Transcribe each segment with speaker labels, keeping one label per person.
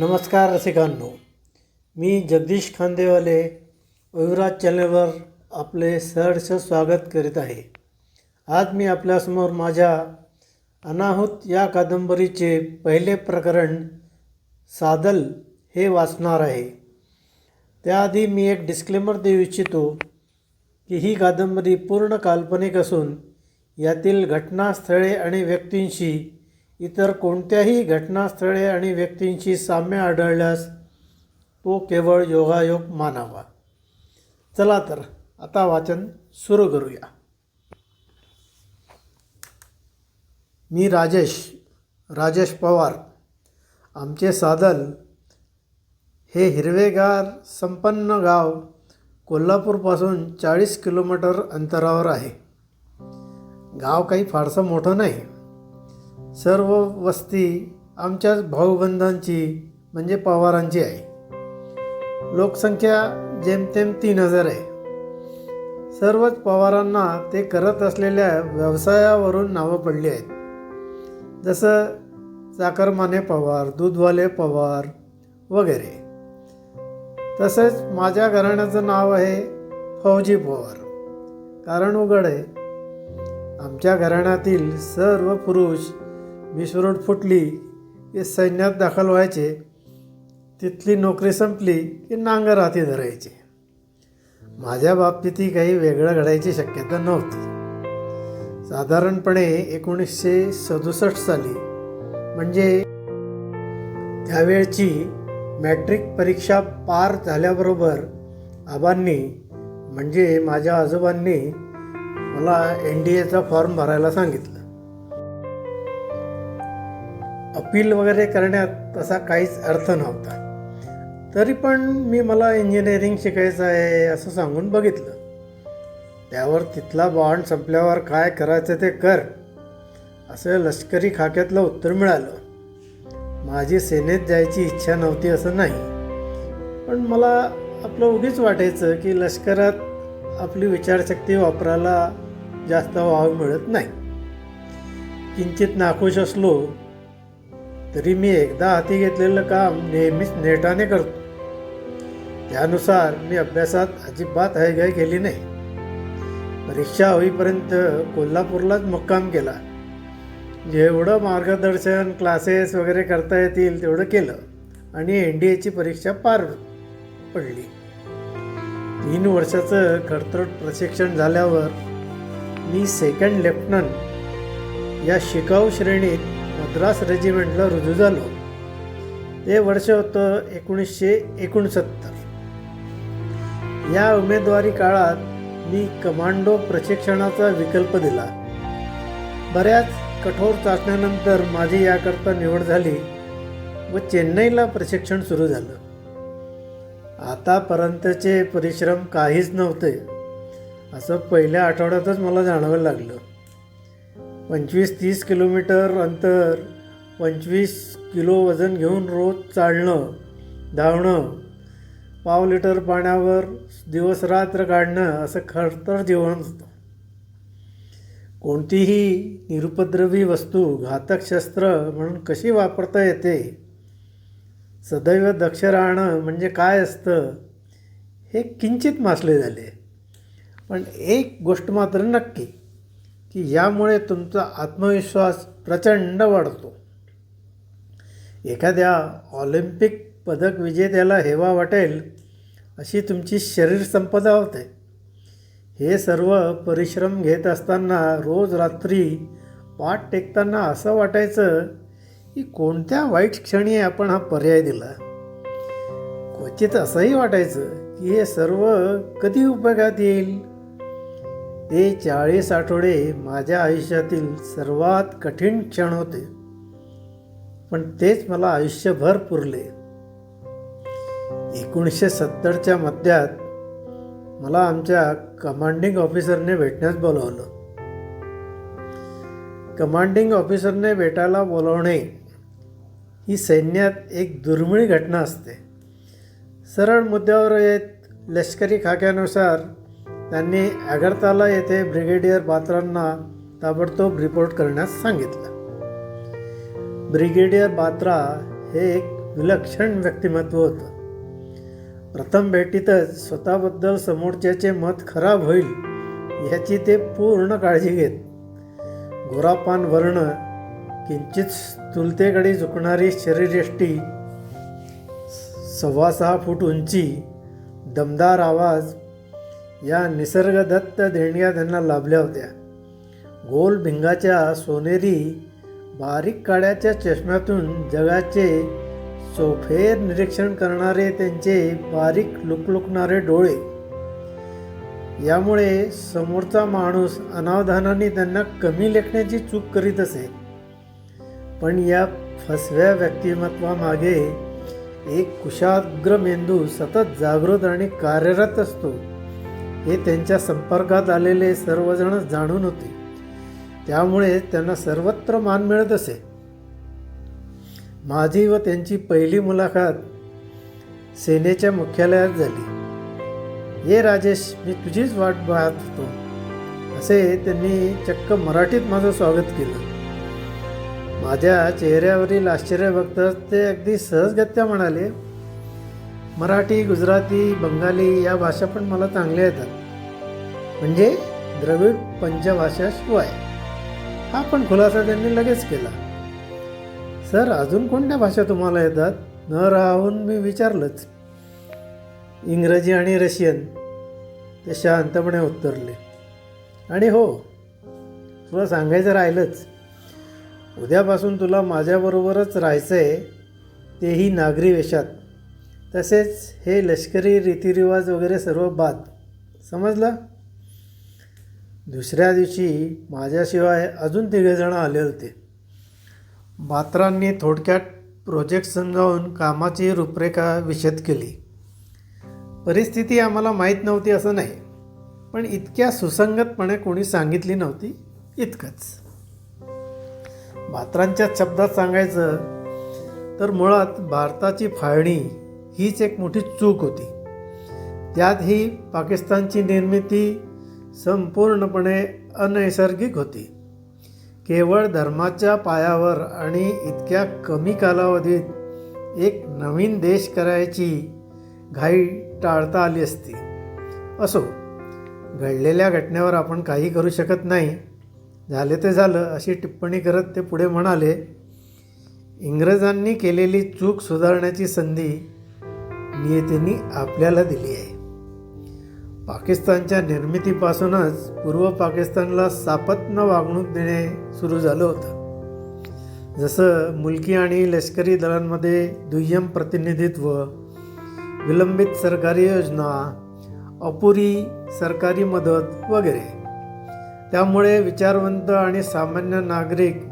Speaker 1: नमस्कार रसिकांनो मी जगदीश खांदेवाले युवराज चॅनलवर आपले सहर्ष स्वागत करीत आहे. आज मी आपल्यासमोर माझ्या अनाहूत या कादंबरीचे पहिले प्रकरण सादल हे वाचणार आहे. त्याआधी मी एक डिस्क्लेमर देऊ इच्छितो की ही कादंबरी पूर्ण काल्पनिक असून यातील घटनास्थळे आणि व्यक्तींशी इतर कोणत्याही घटनास्थळे आणि व्यक्तींशी साम्य आढळल्यास तो केवळ योगायोग मानावा. चला तर आता वाचन सुरू करूया. मी राजेश राजेश पवार. आमचे सादल. हे हिरवेगार संपन्न गाव कोल्हापूरपासून चाळीस किलोमीटर अंतरावर आहे. गाव काही फारसं मोठं नाही. सर्व वस्ती आमच्याच भाऊबंधांची म्हणजे पवारांची आहे. लोकसंख्या जेमतेम तीन हजार आहे. सर्वच पवारांना ते करत असलेल्या व्यवसायावरून नावं पडली आहेत. जसं चाकरमाने पवार दूधवाले पवार वगैरे. तसेच माझ्या घराण्याचं नाव आहे फौजी पवार. कारण उघड आहे. आमच्या घराण्यातील सर्व पुरुष विस्फोट फुटली की सैन्यात दाखल व्हायचे. तिथली नोकरी संपली की नांगर हाती धरायचे. माझ्या बाबतीतही काही वेगळं घडायची शक्यता नव्हती. साधारणपणे एकोणीसशे सदुसष्ट साली म्हणजे त्यावेळची मॅट्रिक परीक्षा पार झाल्याबरोबर आबांनी म्हणजे माझ्या आजोबांनी मला एन डी एचा फॉर्म भरायला सांगितलं. अपील वगैरे करण्यात तसा काहीच अर्थ नव्हता. तरी पण मी मला इंजिनिअरिंग शिकायचं आहे असं सांगून बघितलं. त्यावर तिथला बॉन्ड संपल्यावर काय करायचं ते कर असं लष्करी खाक्यातलं उत्तर मिळालं. माझी सेनेत जायची इच्छा नव्हती असं नाही. पण मला आपलं उगीच वाटायचं की लष्करात आपली विचारशक्ती वापरायला जास्त वाव मिळत नाही. किंचित नाखुश असलो तरी मी एकदा हाती घेतलेलं काम नेहमीच नेटाने करतो. त्यानुसार मी अभ्यासात अजिबात हयगय केली नाही. परीक्षा होईपर्यंत कोल्हापूरलाच मुक्काम केला. जेवढं मार्गदर्शन क्लासेस वगैरे करता येतील तेवढं केलं आणि एन डी एची परीक्षा पार पडली. तीन वर्षाचं खडतड प्रशिक्षण झाल्यावर मी सेकंड लेफ्टनंट या शिकाऊ श्रेणीत मद्रास रेजिमेंटला रुजू झालो. ते वर्ष होतं एकोणीसशे एकोणसत्तर. या उमेदवारी काळात मी कमांडो प्रशिक्षणाचा विकल्प दिला. बऱ्याच कठोर चाचण्यानंतर माझी याकरता निवड झाली व चेन्नईला प्रशिक्षण सुरू झालं. आतापर्यंतचे परिश्रम काहीच नव्हते असं पहिल्या आठवड्यातच मला जाणवायला लागलं. पंचवीस तीस किलोमीटर अंतर पंचवीस किलो वजन घेऊन रोज चालणं धावणं पाव लिटर पाण्यावर दिवस रात्र काढणं असं खडतर जीवन असतं. कोणतीही निरुपद्रवी वस्तू घातक शस्त्र म्हणून कशी वापरता येते? सदैव दक्ष राहणं म्हणजे काय असतं? हे किंचित मासले झाले. पण एक गोष्ट मात्र नक्की की यामुळे तुमचा आत्मविश्वास प्रचंड वाढतो. एखाद्या ऑलिम्पिक पदक विजेत्याला हेवा वाटेल अशी तुमची शरीर संपदा होते. हे सर्व परिश्रम घेत असताना रोज रात्री पाठ टेकताना असं वाटायचं की कोणत्या वाईट क्षणी आपण हा पर्याय दिला. क्वचित असंही वाटायचं की हे सर्व कधी उपयोगात येईल? ते चाळीस आठवडे माझ्या आयुष्यातील सर्वात कठीण क्षण होते. पण तेच मला आयुष्यभर पुरले. एकोणीसशे सत्तरच्या मध्यात मला आमच्या कमांडिंग ऑफिसरने भेटण्यास बोलवलं. कमांडिंग ऑफिसरने भेटायला बोलवणे ही सैन्यात एक दुर्मिळ घटना असते. सरळ मुद्द्यावर येत लष्करी खाक्यानुसार त्यांनी अगरताला येथे ब्रिगेडियर बात्रांना ताबडतोब रिपोर्ट करण्यास सांगितलं. ब्रिगेडियर बात्रा हे एक विलक्षण व्यक्तिमत्व होतं. प्रथम भेटीतच स्वतःबद्दल समोरच्याचे मत खराब होईल याची ते पूर्ण काळजी घेत. गोरापान वर्ण किंचित तुलतेकडे झुकणारी शरीरयष्टी सव्वा सहा फूट उंची दमदार आवाज या निसर्गदत्त देणग्या त्यांना लाभल्या होत्या. गोल भिंगाच्या सोनेरी बारीक काड्याच्या चष्म्यातून जगाचे चोफेर निरीक्षण करणारे त्यांचे बारीक लुकलुकणारे डोळे. यामुळे समोरचा माणूस अनावधानाने त्यांना कमी लेखण्याची चूक करीत असे. पण या फसव्या व्यक्तिमत्वामागे एक कुशाग्र मेंदू सतत जागृत आणि कार्यरत असतो. हे त्यांच्या संपर्कात आलेले सर्वजण जाणून होते. त्यामुळे त्यांना सर्वत्र मान मिळत असे. माझी व त्यांची पहिली मुलाखत सेनेच्या मुख्यालयात झाली. ये राजेश मी तुझीच वाट पाहत. होतो असे त्यांनी चक्क मराठीत माझं स्वागत केलं. माझ्या चेहऱ्यावरील आश्चर्य बघताच ते अगदी सहजगत्या म्हणाले मराठी गुजराती बंगाली या भाषा पण मला चांगल्या येतात. म्हणजे द्रविड पंचभाषाशिवाय हा पण खुलासा त्यांनी लगेच केला. सर अजून कोणत्या भाषा तुम्हाला येतात? न राहून मी विचारलंच. इंग्रजी आणि रशियन. ते शांतपणे उत्तरले. आणि हो तुला सांगायचं राहिलंच. उद्यापासून तुला माझ्याबरोबरच राहायचं आहे तेही नागरी वेशात. तसेच हे लष्करी रीतिरिवाज वगैरे सर्व बाद. समजलं? दुसऱ्या दिवशी माझ्याशिवाय अजून तिघेजणं आले होते. बात्रांनी थोडक्यात प्रोजेक्ट समजावून कामाची रूपरेखा विशद केली. परिस्थिती आम्हाला माहीत नव्हती असं नाही पण इतक्या सुसंगतपणे कोणी सांगितली नव्हती इतकंच. बात्रांच्या शब्दात सांगायचं तर मुळात भारताची फाळणी हीच एक मोठी चूक होती. त्यात ही पाकिस्तानची निर्मिती संपूर्णपणे अनैसर्गिक होती. केवळ धर्माच्या पायावर आणि इतक्या कमी कालावधीत एक नवीन देश करायची घाई टाळता आली असती. असो घडलेल्या घटनेवर आपण काही करू शकत नाही. झाले ते झालं अशी टिप्पणी करत ते पुढे म्हणाले इंग्रजांनी केलेली चूक सुधारण्याची संधी नियतींनी आपल्याला दिली आहे. पाकिस्तानच्या निर्मितीपासूनच पूर्व पाकिस्तानला सापत्न वागणूक देणे सुरू झालं होतं. जसं मुलकी आणि लष्करी दलांमध्ये दुय्यम प्रतिनिधित्व विलंबित सरकारी योजना अपुरी सरकारी मदत वगैरे. त्यामुळे विचारवंत आणि सामान्य नागरिक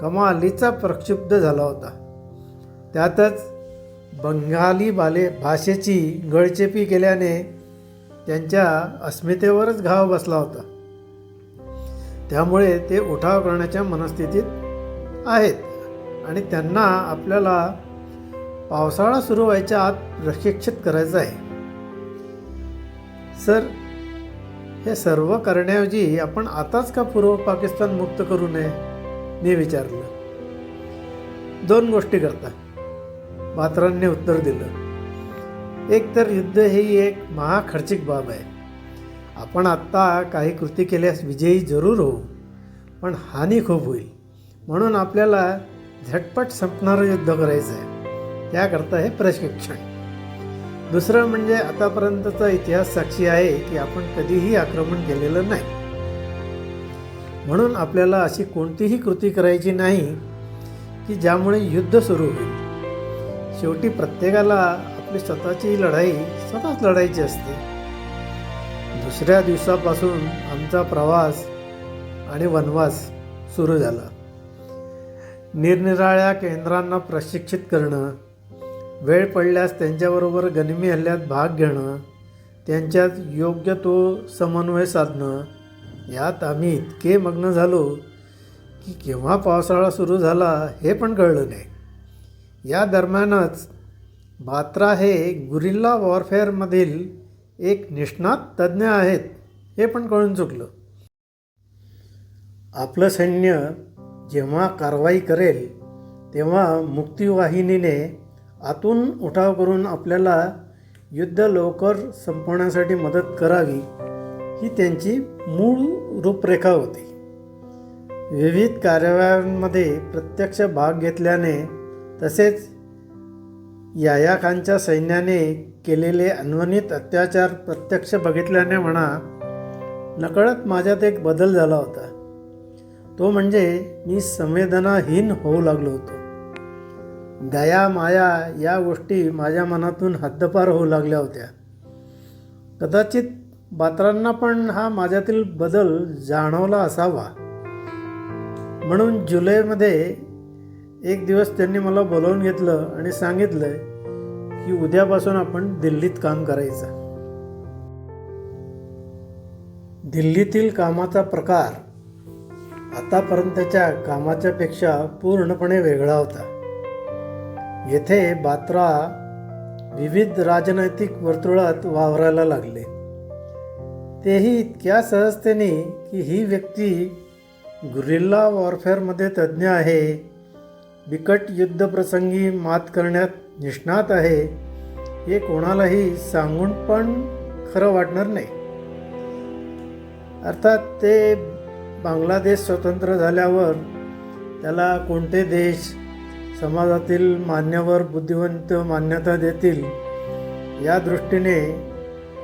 Speaker 1: कमालीचा प्रक्षुब्ध झाला होता. त्यातच बंगाली बाले भाषेची गळचेपी केल्याने त्यांच्या अस्मितेवरच घाव बसला होता. त्यामुळे ते उठाव करण्याच्या मनस्थितीत आहेत आणि त्यांना आपल्याला पावसाळा सुरू व्हायच्या आत प्रशिक्षित करायचं आहे. सर हे सर्व करण्याऐवजी आपण आताच का पूर्व पाकिस्तान मुक्त करू नये? मी विचारलं. दोन गोष्टी करता. पात्रांनी उत्तर दिलं. एकतर युद्ध ही एक महाखर्चिक बाब आहे. आपण आत्ता काही कृती केल्यास विजयी जरूर होऊ पण हानी खूप होईल. म्हणून आपल्याला झटपट संपणारं युद्ध करायचं आहे. त्याकरता हे प्रशिक्षण. दुसरं म्हणजे आतापर्यंतचा इतिहास साक्षी आहे की आपण कधीही आक्रमण केलेलं नाही. म्हणून आपल्याला अशी कोणतीही कृती करायची नाही की ज्यामुळे युद्ध सुरू होईल. शेवटी प्रत्येकाला आपली स्वतःची लढाई स्वतःच लढायची असते. दुसऱ्या दिवसापासून आमचा प्रवास आणि वनवास सुरू झाला. निरनिराळ्या केंद्रांना प्रशिक्षित करणं वेळ पडल्यास त्यांच्याबरोबर गनिमी हल्ल्यात भाग घेणं त्यांच्यात योग्य तो समन्वय साधणं यात आम्ही इतके मग्न झालो की केव्हा पावसाळा सुरू झाला हे पण कळलं नाही. या दरम्यानच बात्रा हे गुरिल्ला वॉरफेअरमधील एक निष्णात तज्ज्ञ आहेत हे पण कळून चुकलं. आपलं सैन्य जेव्हा कारवाई करेल तेव्हा मुक्तिवाहिनीने आतून उठाव करून आपल्याला युद्ध लवकर संपवण्यासाठी मदत करावी ही त्यांची मूळ रूपरेखा होती. विविध कार्यालयांमध्ये प्रत्यक्ष भाग घेतल्याने तसेच याया खानच्या सैन्याने केलेले अन्वनित अत्याचार प्रत्यक्ष बघितल्याने म्हणा नकळत माझ्यात एक बदल झाला होता. तो म्हणजे मी संवेदनाहीन होऊ लागलो होतो. दया माया या गोष्टी माझ्या मनातून हद्दपार होऊ लागल्या होत्या. कदाचित बात्रांना पण हा माझ्यातील बदल जाणवला असावा. म्हणून जुलैमध्ये एक दिवस त्यांनी मला बोलावून घेतलं आणि सांगितलं की उद्यापासून आपण दिल्लीत काम करायचं. दिल्लीतील कामाचा प्रकार आतापर्यंतच्या कामाच्या पेक्षा पूर्णपणे वेगळा होता. येथे बात्रा विविध राजनैतिक वर्तुळात वावरायला लागले. तेही इतक्या सहजतेने की ही व्यक्ती गुरिल्ला वॉरफेअरमध्ये तज्ज्ञ आहे. बिकट युद्धप्रसंगी मात करण्यात निष्णात आहे हे कोणालाही सांगून पण खरं वाटणार नाही. अर्थात ते बांगलादेश स्वतंत्र झाल्यावर त्याला कोणते देश समाजातील मान्यवर बुद्धिवंत मान्यता देतील या दृष्टीने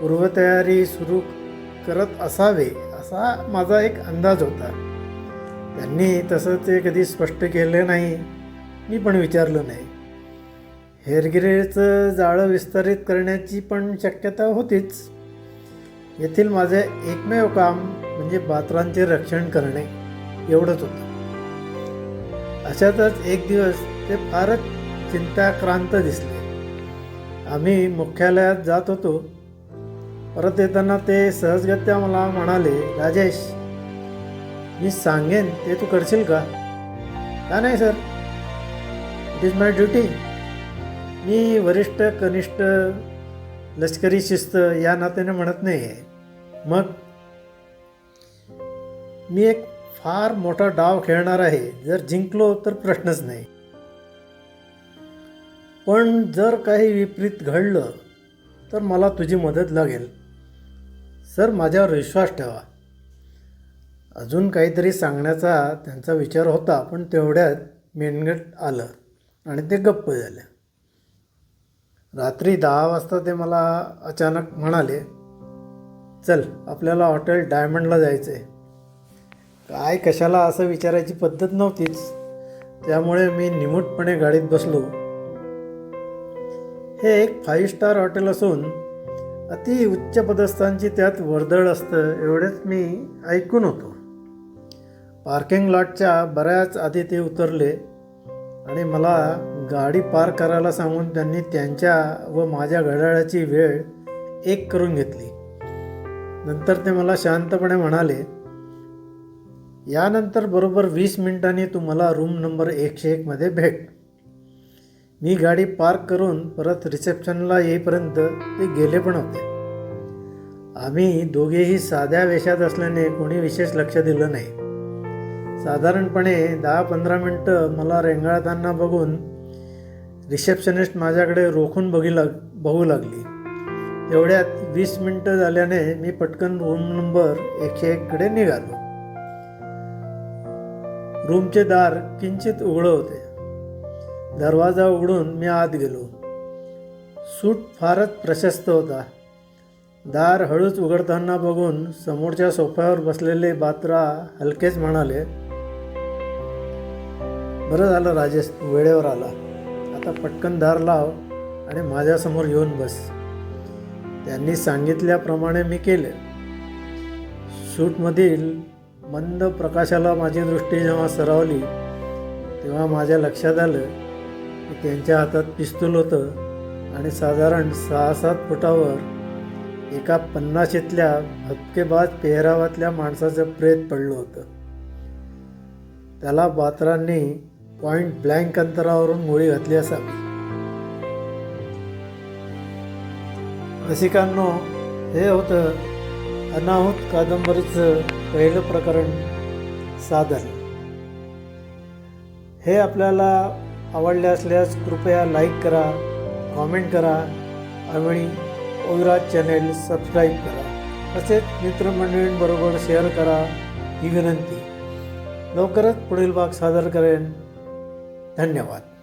Speaker 1: पूर्वतयारी सुरू करत असावे असा माझा एक अंदाज होता. त्यांनी तसं ते कधी स्पष्ट केले नाही. मी पण विचारलं नाही. हेरगिरेचं जाळं विस्तारित करण्याची पण शक्यता होतीच. येथील माझे एकमेव काम म्हणजे पात्रांचे रक्षण करणे एवढंच होतं. अशातच एक दिवस ते फारच चिंताक्रांत दिसले. आम्ही मुख्यालयात जात होतो. परत येताना ते सहजगत्या मला म्हणाले राजेश मी सांगेन ते तू करशील का? का नाही sir. It is my duty मी वरिष्ठ कनिष्ठ लष्करी शिस्त या नात्याने म्हणत नाही आहे मग मी एक फार मोठा डाव खेळणार आहे. जर जिंकलो तर प्रश्नच नाही. पण जर काही विपरीत घडलं तर मला तुझी मदत लागेल. सर माझ्यावर विश्वास ठेवा. अजून काहीतरी सांगण्याचा त्यांचा विचार होता पण तेवढ्यात मेनगट आलं. आणि ते गप्प झाले. रात्री दहा वाजता ते मला अचानक म्हणाले चल आपल्याला हॉटेल डायमंडला जायचं आहे काय कशाला असं विचारायची पद्धत नव्हतीच. त्यामुळे मी निमूटपणे गाडीत बसलो. हे एक फाईव्ह स्टार हॉटेल असून अति उच्च पदस्थांची त्यात वर्दळ असतं एवढेच मी ऐकून होतो. पार्किंग लॉटच्या बऱ्याच आधी ते उतरले. आणि मला गाडी पार्क करायला सांगून त्यांनी त्यांच्या व माझ्या घड्याळाची वेळ एक करून घेतली. नंतर ते मला शांतपणे म्हणाले यानंतर बरोबर वीस मिनिटांनी तू मला रूम नंबर एकशे एकमध्ये भेट. मी गाडी पार्क करून परत रिसेप्शनला येईपर्यंत ते गेले पण होते. आम्ही दोघेही साध्या वेशात असल्याने कोणी विशेष लक्ष दिलं नाही. साधारणपणे दहा पंधरा मिनटं मला रेंगाळताना बघून रिसेप्शनिस्ट माझ्याकडे रोखून बघी लाग बघू लागली. तेवढ्यात वीस मिनटं झाल्याने मी पटकन रूम नंबर एकशे एककडे निघालो. रूमचे दार किंचित उघडं होते. दरवाजा उघडून मी आत गेलो. सूट फारच प्रशस्त होता. दार हळूच उघडताना बघून समोरच्या सोफ्यावर बसलेले बात्रा हलकेच म्हणाले बरं झालं राजेश तू वेळेवर आला. आता पटकन दार लाव आणि माझ्यासमोर येऊन बस. त्यांनी सांगितल्याप्रमाणे मी केले. सूटमधील मंद प्रकाशाला माझी दृष्टी जेव्हा सरावली तेव्हा माझ्या लक्षात आलं की त्यांच्या हातात पिस्तूल होतं आणि साधारण सहा सात फुटावर एका पन्नाशीतल्या भपकेबाज पेहरावातल्या माणसाचं प्रेत पडलं होतं. त्याला बात्रांनी पॉईंट ब्लँक अंतरावरून गोळी घातली असावी रसिकांनो हे होतं अनाहूत कादंबरीचं पहिलं प्रकरण सादर हे आपल्याला आवडले असल्यास कृपया लाईक करा कॉमेंट करा आणि ओविराज चॅनेल सबस्क्राईब करा. तसेच मित्रमंडळींबरोबर शेअर करा ही विनंती. लवकरच पुढील भाग सादर करेन. धन्यवाद.